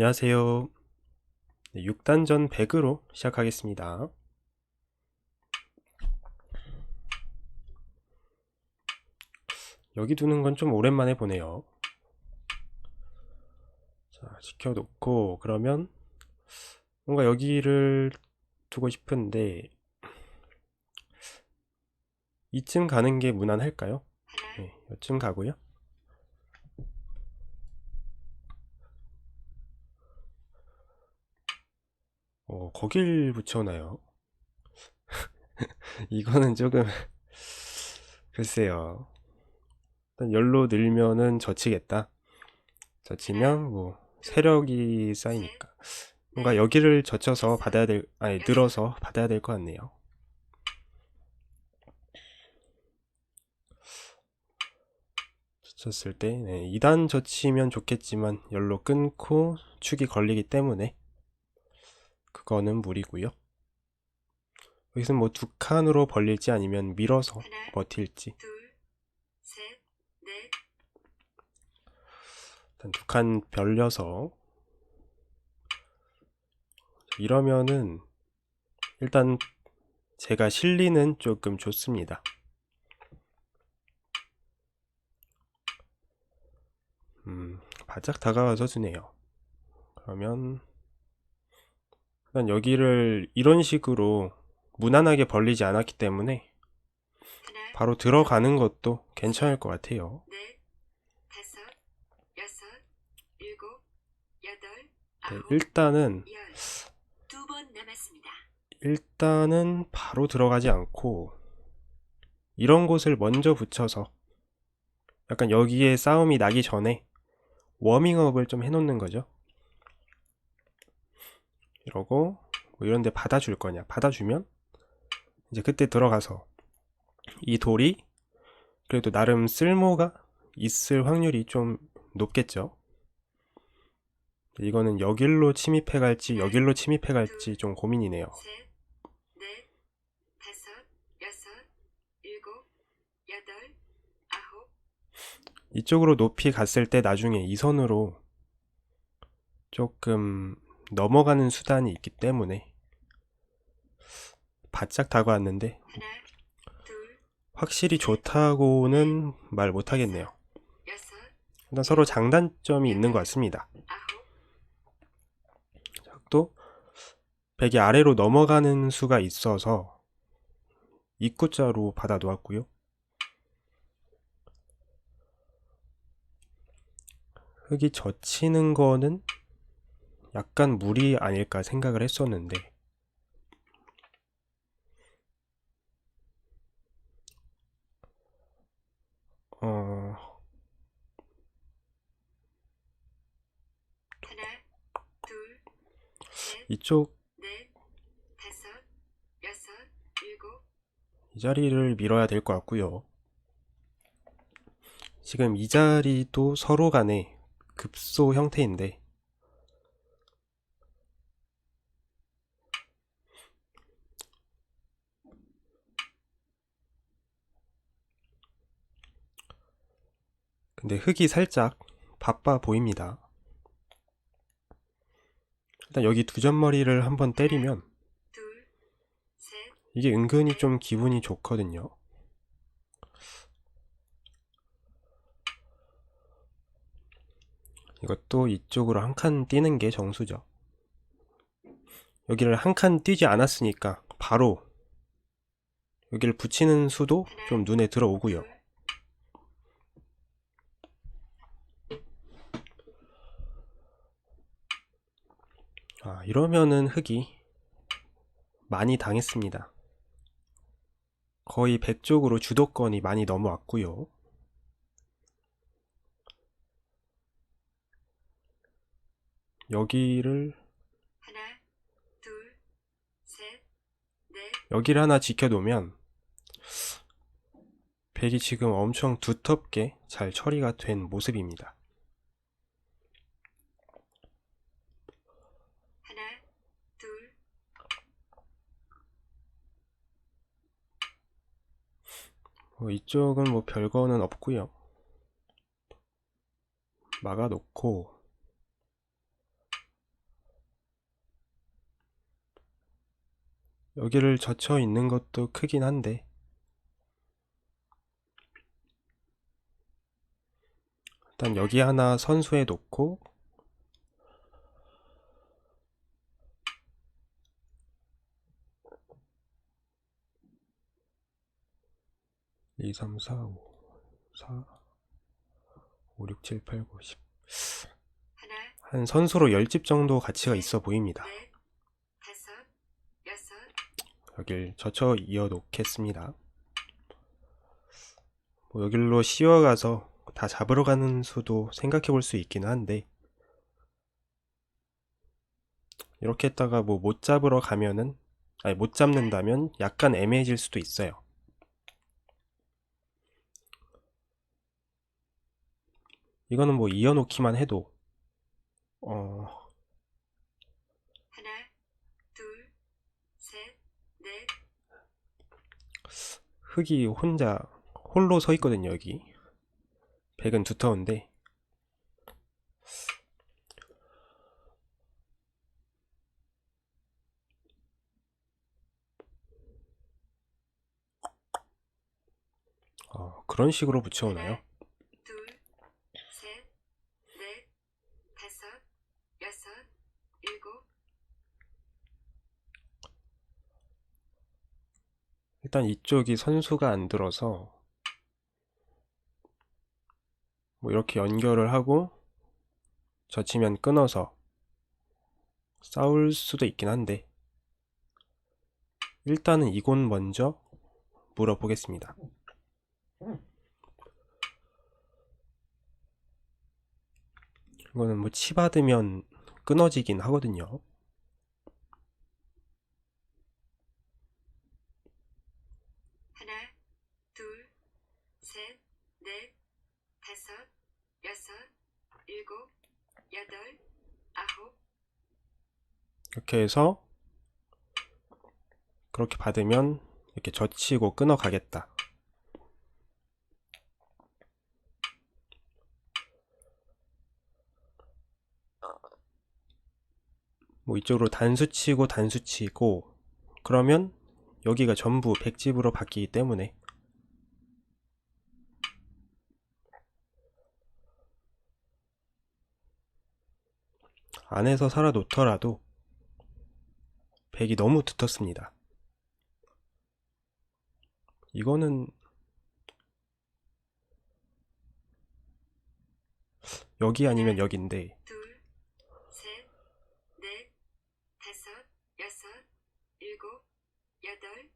안녕하세요. 네, 6단전 100으로 시작하겠습니다. 여기 두는 건 좀 오랜만에 보네요. 자, 지켜놓고, 그러면, 뭔가 여기를 두고 싶은데, 이쯤 가는 게 무난할까요? 네, 이쯤 가고요. 어, 거길 붙여놔요. 이거는 조금, 글쎄요. 일단 열로 늘면은 젖히겠다. 젖히면 뭐, 세력이 쌓이니까. 뭔가 여기를 젖혀서 받아야 될, 아니, 늘어서 받아야 될 것 같네요. 젖혔을 때, 네, 2단 젖히면 좋겠지만, 열로 끊고 축이 걸리기 때문에, 그거는 무리고요. 여기서 뭐두 칸으로 벌릴지 아니면 밀어서 하나, 버틸지 둘, 셋, 넷, 일단 두 칸 벌려서 이러면은 일단 제가 실리는 조금 좋습니다. 음, 바짝 다가와서 주네요. 그러면 일단 여기를 이런 식으로 무난하게 벌리지 않았기 때문에 바로 들어가는 것도 괜찮을 것 같아요. 네, 아홉, 일단은. 일단은 바로 들어가지 않고 이런 곳을 먼저 붙여서 약간 여기에 싸움이 나기 전에 워밍업을 좀 해놓는 거죠. 이러고 뭐 이런 데 받아줄 거냐. 받아주면 이제 그때 들어가서 이 돌이 그래도 나름 쓸모가 있을 확률이 좀 높겠죠. 이거는 여길로 침입해 갈지 여길로 침입해 갈지 좀 고민이네요. 이쪽으로 높이 갔을 때 나중에 이 선으로 조금 넘어가는 수단이 있기 때문에 바짝 다가왔는데 확실히 좋다고는 말 못하겠네요. 일단 서로 장단점이 있는 것 같습니다. 또 백이 아래로 넘어가는 수가 있어서 입구자로 받아 놓았고요. 흙이 젖히는 거는 약간 무리 아닐까 생각을 했었는데. 어, 하나, 둘, 셋, 이쪽 넷, 다섯, 여섯, 일곱, 이 자리를 밀어야 될 것 같고요. 지금 이 자리도 서로 간에 급소 형태인데 근데 흙이 살짝 바빠 보입니다. 일단 여기 두 점머리를 한번 때리면 이게 은근히 좀 기분이 좋거든요. 이것도 이쪽으로 한 칸 뛰는 게 정수죠. 여기를 한 칸 뛰지 않았으니까 바로 여기를 붙이는 수도 좀 눈에 들어오고요. 아, 이러면은 흙이 많이 당했습니다. 거의 100쪽으로 주도권이 많이 넘어왔고요. 여기를 하나, 둘, 셋, 넷, 여기를 하나 지켜놓으면 백이 지금 엄청 두텁게 잘 처리가 된 모습입니다. 어, 이쪽은 뭐 별거는 없고요. 막아놓고. 여기를 젖혀 있는 것도 크긴 한데. 일단 여기 하나 선수에 놓고 2, 3, 4, 5, 4, 5, 6, 7, 8, 9, 10. 하나, 한 선수로 10집 정도 가치가 있어 보입니다. 여길 젖혀 이어 놓겠습니다. 뭐 여길로 씌워가서 다 잡으러 가는 수도 생각해 볼 수 있긴 한데 이렇게 했다가 뭐 못 잡으러 가면은 아니 못 잡는다면 약간 애매해질 수도 있어요. 이거는 뭐 이어놓기만 해도. 어. 하나, 둘, 셋, 넷, 흙이 혼자 홀로 서 있거든요 여기. 백은 두터운데. 어, 그런 식으로 붙여오나요? 하나, 둘, 셋, 넷, 다섯, 여섯, 일곱, 일단 이쪽이 선수가 안 들어서 뭐 이렇게 연결을 하고 젖히면 끊어서 싸울 수도 있긴 한데 일단은 이곳 먼저 물어보겠습니다. 이거는 뭐 치받으면 끊어지긴 하거든요. 하나, 둘, 셋, 넷, 다섯, 여섯, 일곱, 이렇게 해서 그렇게 받으면 이렇게 젖히고 끊어 가겠다. 뭐 이쪽으로 단수 치고 단수 치고 그러면 여기가 전부 백집으로 바뀌기 때문에 안에서 살아 놓더라도 백이 너무 두텁습니다. 이거는 여기 아니면 여기인데 둘, 셋, 넷, 다섯, 여섯, 일곱, 여덟,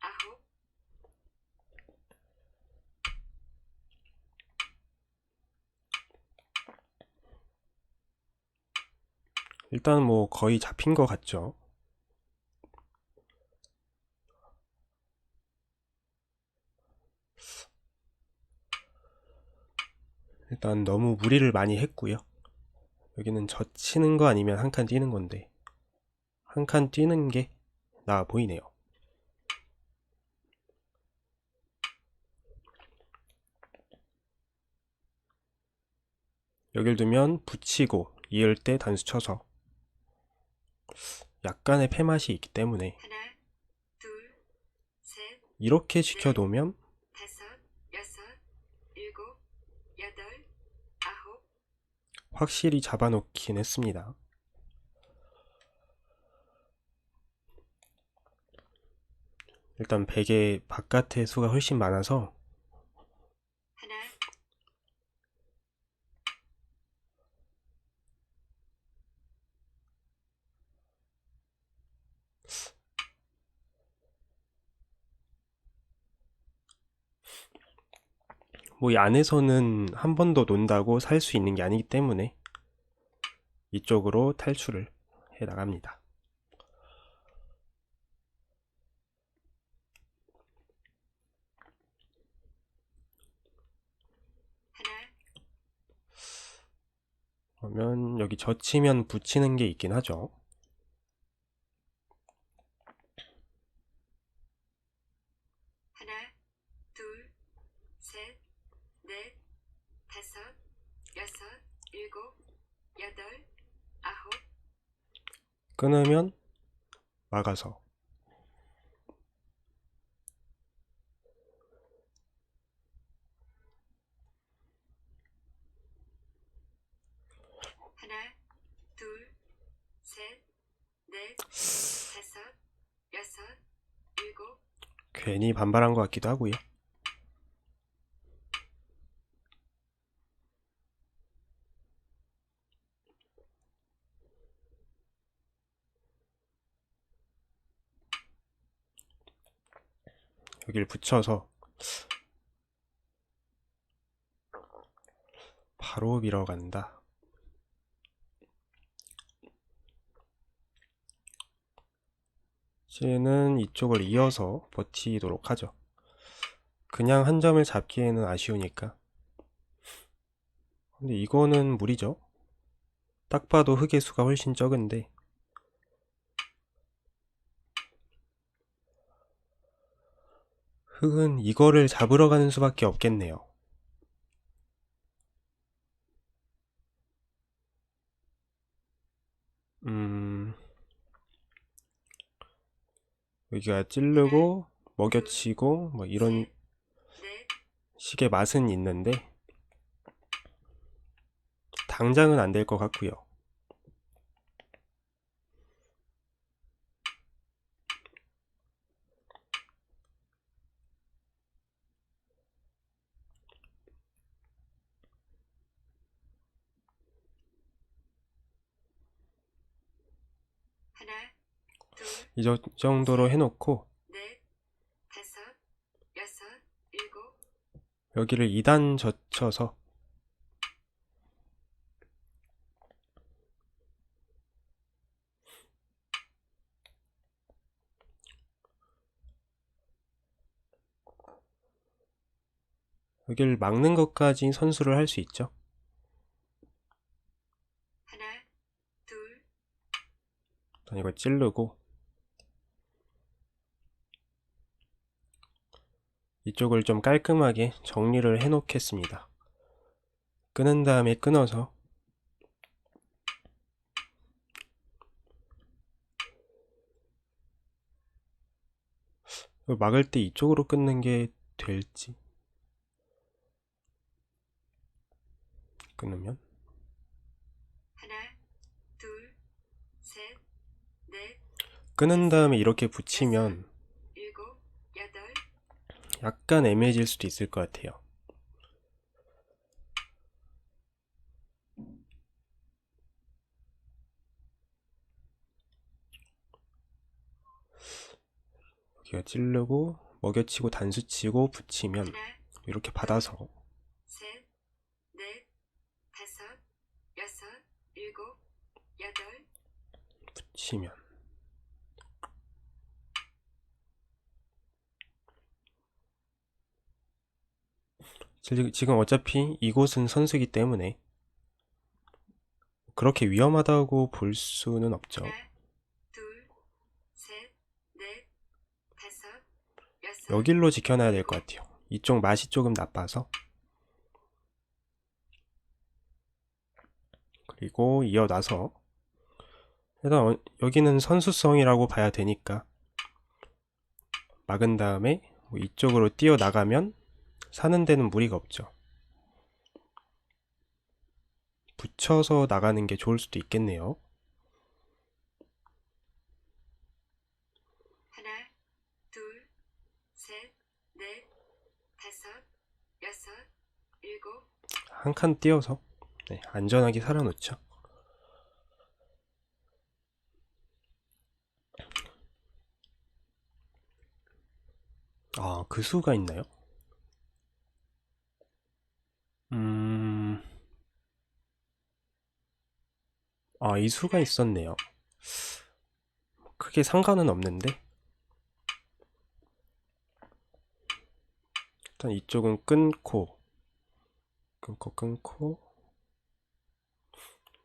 아홉, 일단 뭐 거의 잡힌 것 같죠. 일단 너무 무리를 많이 했고요. 여기는 젖히는 거 아니면 한 칸 뛰는 건데 한 칸 뛰는 게 나아 보이네요. 여길 두면 붙이고 이을 때 단수 쳐서 약간의 패맛이 있기 때문에 하나, 둘, 셋, 이렇게 지켜놓으면 다섯, 여섯, 일곱, 여덟, 아홉, 확실히 잡아놓긴 했습니다. 일단 베개 바깥의 수가 훨씬 많아서 하나, 뭐 이 안에서는 한 번 더 논다고 살 수 있는 게 아니기 때문에 이쪽으로 탈출을 해 나갑니다. 그러면 여기 젖히면 붙이는 게 있긴 하죠. 끊으면 막아서 하나, 둘, 셋, 넷, 다섯, 여섯, 일곱 괜히 반발한 것 같기도 하고요. 여기를 붙여서 바로 밀어간다. 이제는 이쪽을 이어서 버티도록 하죠. 그냥 한 점을 잡기에는 아쉬우니까. 근데 이거는 무리죠. 딱 봐도 흑의 수가 훨씬 적은데. 흑은 이거를 잡으러 가는 수밖에 없겠네요. 음, 여기가 찌르고 먹여치고 뭐 이런 넷, 식의 맛은 있는데 당장은 안 될 것 같고요. 하나, 둘, 이 저- 정도로 해놓고 넷, 다섯, 여섯, 일곱, 여기를 2단 젖혀서 여기를 막는 것까지 선수를 할 수 있죠. 하나, 둘, 일단 이걸 찌르고 이쪽을 좀 깔끔하게 정리를 해 놓겠습니다. 끄는 다음에 끊어서 막을 때 이쪽으로 끊는 게 될지 끊으면 하나, 둘, 셋, 넷, 끊은 다음에 이렇게 붙이면 약간 애매해질 수도 있을 것 같아요. 여기가 찌르고 먹여치고 단수치고 붙이면 이렇게 받아서 붙이면 지- 지금 어차피 이곳은 선수기 때문에 그렇게 위험하다고 볼 수는 없죠. 하나, 둘, 셋, 넷, 다섯, 여섯, 여길로 지켜놔야 될 것 같아요. 이쪽 맛이 조금 나빠서. 그리고 이어나서 일단 어- 여기는 선수성이라고 봐야 되니까 막은 다음에 뭐 이쪽으로 뛰어 나가면 사는 데는 무리가 없죠. 붙여서 나가는 게 좋을 수도 있겠네요. 하나, 둘, 셋, 넷, 다섯, 여섯, 일곱, 한 칸 띄어서 네, 안전하게 살아놓죠. 아, 그 수가 있나요? 아, 이 수가 있었네요. 크게 상관은 없는데, 일단 이쪽은 끊고, 끊고, 끊고,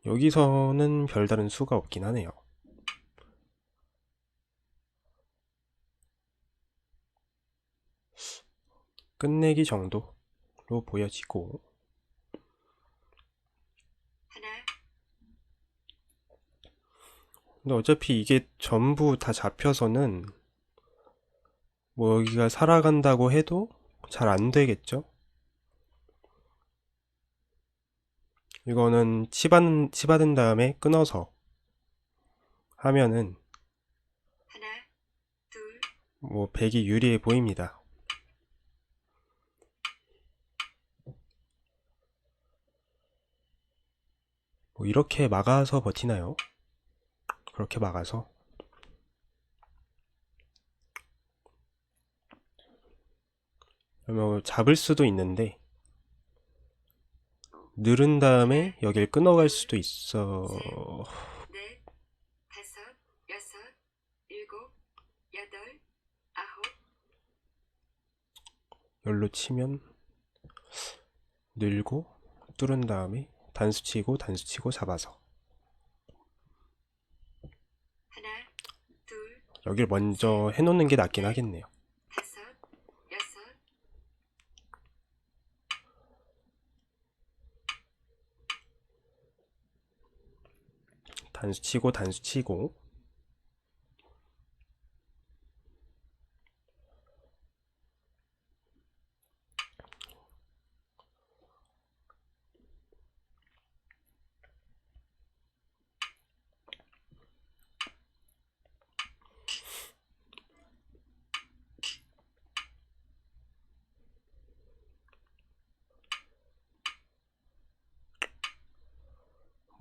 여기서는 별다른 수가 없긴 하네요. 끝내기 정도로 보여지고, 하나, 근데 어차피 이게 전부 다 잡혀서는 뭐 여기가 살아간다고 해도 잘 안 되겠죠? 이거는 치받은, 치받은 다음에 끊어서 하면은 하나, 둘, 뭐 백이 유리해 보입니다. 뭐 이렇게 막아서 버티나요? 그렇게 막아서. 그러면 잡을 수도 있는데 늘은 다음에 여길 끊어갈 수도 있어. 아홉, 열로 치면 늘고 뚫은 다음에 단수 치고 단수 치고 잡아서 하나, 둘, 여길 먼저 해놓는 게 낫긴 하겠네요. 단수 치고 단수 치고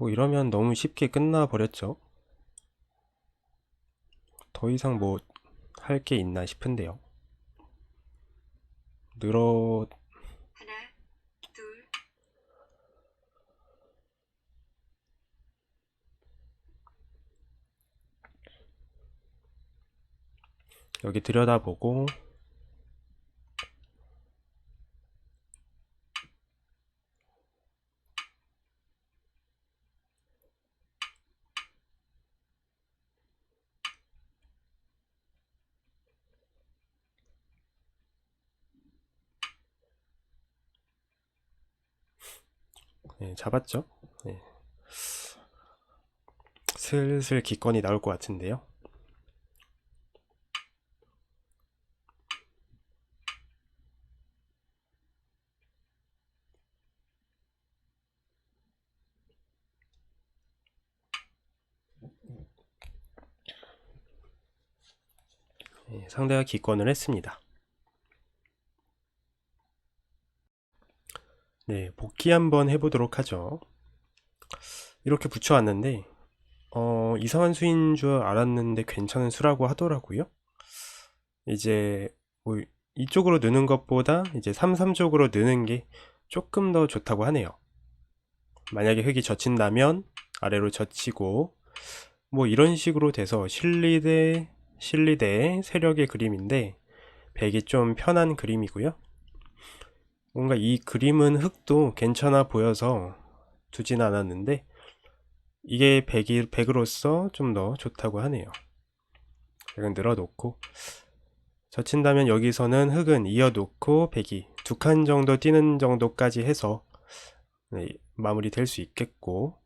뭐 이러면 너무 쉽게 끝나 버렸죠. 더 이상 뭐 할 게 있나 싶은데요. 늘어 하나, 둘, 여기 들여다보고 네, 잡았죠? 네. 슬슬 기권이 나올 것 같은데요. 네, 상대가 기권을 했습니다. 네, 복귀 한번 해보도록 하죠. 이렇게 붙여왔는데, 어, 이상한 수인 줄 알았는데 괜찮은 수라고 하더라고요. 이제, 뭐, 이쪽으로 느는 것보다 이제 3, 3 쪽으로 느는 게 조금 더 좋다고 하네요. 만약에 흙이 젖힌다면 아래로 젖히고, 뭐 이런 식으로 돼서 실리대, 실리대 세력의 그림인데, 백이 좀 편한 그림이고요. 뭔가 이 그림은 흙도 괜찮아 보여서 두진 않았는데 이게 백이, 백으로서 좀 더 좋다고 하네요. 백은 늘어놓고 젖힌다면 여기서는 흙은 이어놓고 백이 두 칸 정도 뛰는 정도까지 해서 네, 마무리 될 수 있겠고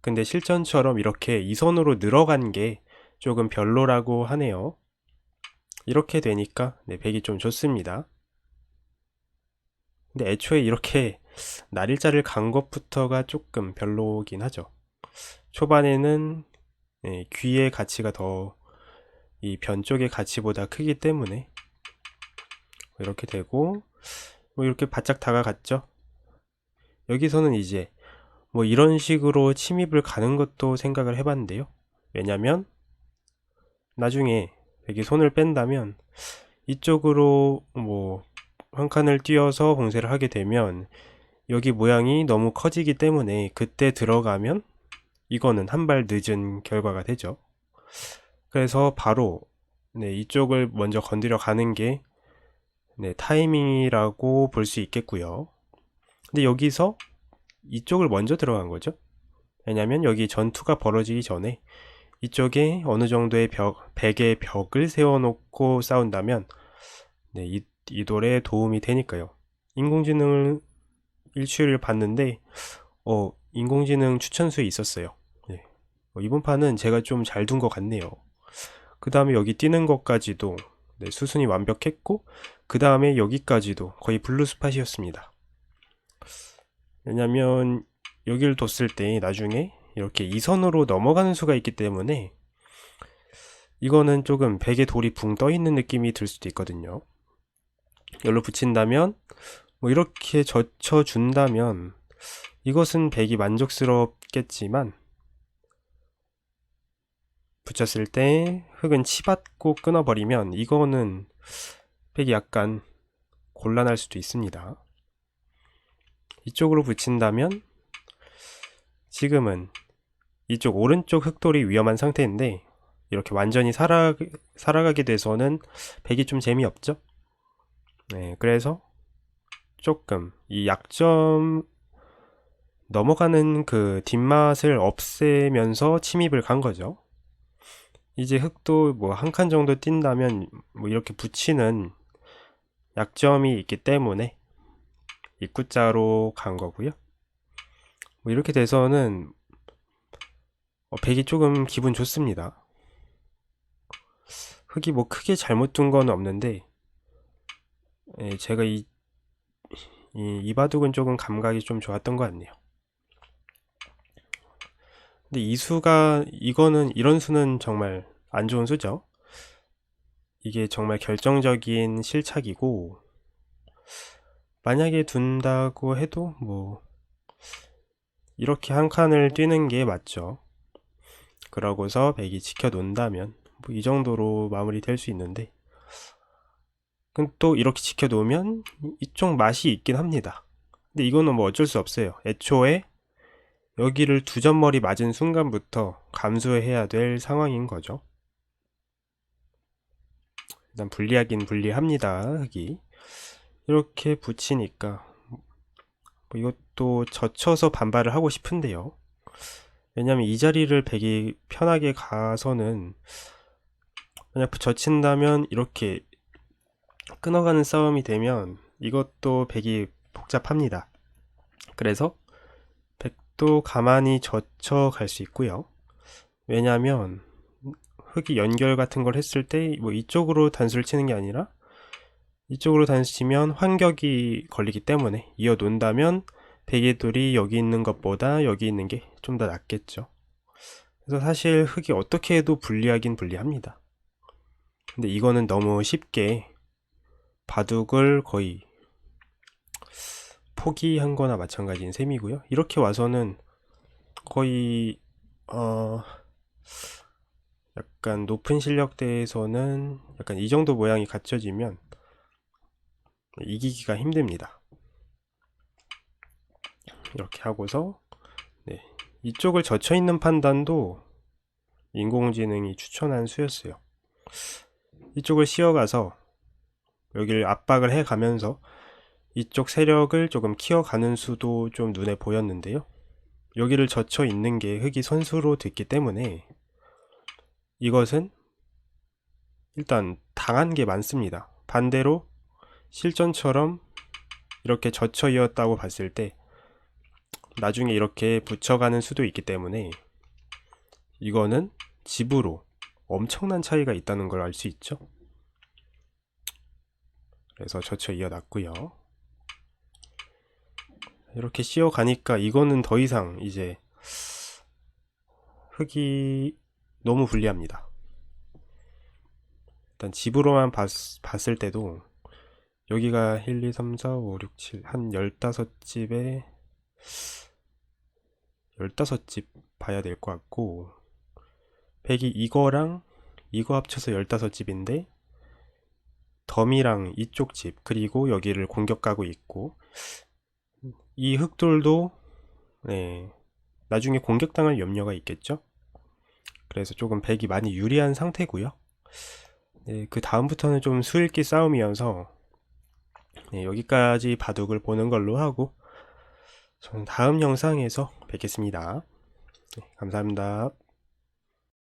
근데 실전처럼 이렇게 이선으로 늘어간 게 조금 별로라고 하네요. 이렇게 되니까 네, 백이 좀 좋습니다. 근데 애초에 이렇게 날일자를 간 것부터가 조금 별로긴 하죠. 초반에는 예, 귀의 가치가 더 이 변 쪽의 가치보다 크기 때문에 이렇게 되고 뭐 이렇게 바짝 다가갔죠. 여기서는 이제 뭐 이런 식으로 침입을 가는 것도 생각을 해봤는데요. 왜냐면 나중에 여기 손을 뺀다면 이쪽으로 뭐 한 칸을 띄어서 봉쇄를 하게 되면 여기 모양이 너무 커지기 때문에 그때 들어가면 이거는 한 발 늦은 결과가 되죠. 그래서 바로 네, 이쪽을 먼저 건드려 가는 게 네, 타이밍이라고 볼 수 있겠고요. 근데 여기서 이쪽을 먼저 들어간 거죠. 왜냐면 여기 전투가 벌어지기 전에 이쪽에 어느 정도의 벽, 백의 벽을 세워놓고 싸운다면 네, 이, 이 돌에 도움이 되니까요. 인공지능을 일주일을 봤는데 어, 인공지능 추천수에 있었어요. 네. 어, 이번 판은 제가 좀 잘 둔 것 같네요. 그 다음에 여기 뛰는 것까지도 네, 수순이 완벽했고 그 다음에 여기까지도 거의 블루 스팟이었습니다. 왜냐면 여기를 뒀을 때 나중에 이렇게 이선으로 넘어가는 수가 있기 때문에 이거는 조금 베개 돌이 붕 떠 있는 느낌이 들 수도 있거든요. 열로 붙인다면 뭐 이렇게 젖혀 준다면 이것은 백이 만족스럽겠지만 붙였을 때 흙은 치받고 끊어버리면 이거는 백이 약간 곤란할 수도 있습니다. 이쪽으로 붙인다면 지금은 이쪽 오른쪽 흙돌이 위험한 상태인데 이렇게 완전히 살아, 살아가게 돼서는 백이 좀 재미없죠? 네, 그래서 조금 이 약점 넘어가는 그 뒷맛을 없애면서 침입을 간 거죠. 이제 흙도 뭐 한 칸 정도 뛴다면 뭐 이렇게 붙이는 약점이 있기 때문에 입구자로 간 거고요. 뭐 이렇게 돼서는 어, 백이 조금 기분 좋습니다. 흙이 뭐 크게 잘못 둔 건 없는데 예, 제가 이, 이, 이 바둑은 조금 감각이 좀 좋았던 것 같네요. 근데 이 수가 이거는 이런 수는 정말 안 좋은 수죠. 이게 정말 결정적인 실착이고 만약에 둔다고 해도 뭐 이렇게 한 칸을 뛰는 게 맞죠. 그러고서 백이 지켜 놓는다면 뭐 이 정도로 마무리 될 수 있는데 근데 또 이렇게 지켜 놓으면 이쪽 맛이 있긴 합니다. 근데 이거는 뭐 어쩔 수 없어요. 애초에 여기를 두 점머리 맞은 순간부터 감수해야 될 상황인 거죠. 일단 불리하긴 불리합니다. 흙이 이렇게 붙이니까 뭐 이것도 젖혀서 반발을 하고 싶은데요. 왜냐면 이 자리를 백이 편하게 가서는 만약 젖힌다면 이렇게 끊어가는 싸움이 되면 이것도 백이 복잡합니다. 그래서 백도 가만히 젖혀 갈 수 있고요. 왜냐하면 흙이 연결 같은 걸 했을 때 뭐 이쪽으로 단수를 치는 게 아니라 이쪽으로 단수 치면 환격이 걸리기 때문에 이어 놓는다면 백의 돌이 여기 있는 것보다 여기 있는 게 좀 더 낫겠죠. 그래서 사실 흙이 어떻게 해도 불리하긴 불리합니다. 근데 이거는 너무 쉽게 바둑을 거의 포기한 거나 마찬가지인 셈이고요. 이렇게 와서는 거의 어 약간 높은 실력대에서는 약간 이 정도 모양이 갖춰지면 이기기가 힘듭니다. 이렇게 하고서 네, 이쪽을 젖혀 있는 판단도 인공지능이 추천한 수였어요. 이쪽을 씌어가서 여기를 압박을 해 가면서 이쪽 세력을 조금 키워가는 수도 좀 눈에 보였는데요. 여기를 젖혀 있는 게 흙이 선수로 됐기 때문에 이것은 일단 당한 게 많습니다. 반대로 실전처럼 이렇게 젖혀 이었다고 봤을 때 나중에 이렇게 붙여가는 수도 있기 때문에 이거는 집으로 엄청난 차이가 있다는 걸 알 수 있죠. 그래서 젖혀 이어놨고요. 이렇게 씌어 가니까 이거는 더 이상 이제 흙이 너무 불리합니다. 일단 집으로만 봤, 봤을 때도 여기가 1, 2, 3, 4, 5, 6, 7, 한 15집에 15집 봐야 될 것 같고 백이 이거랑 이거 합쳐서 15집인데 덤이랑 이쪽 집 그리고 여기를 공격 가고 있고 이 흑돌도 네, 나중에 공격당할 염려가 있겠죠? 그래서 조금 백이 많이 유리한 상태고요. 네, 그 다음부터는 좀 수읽기 싸움이어서 네, 여기까지 바둑을 보는 걸로 하고 저는 다음 영상에서 뵙겠습니다. 네, 감사합니다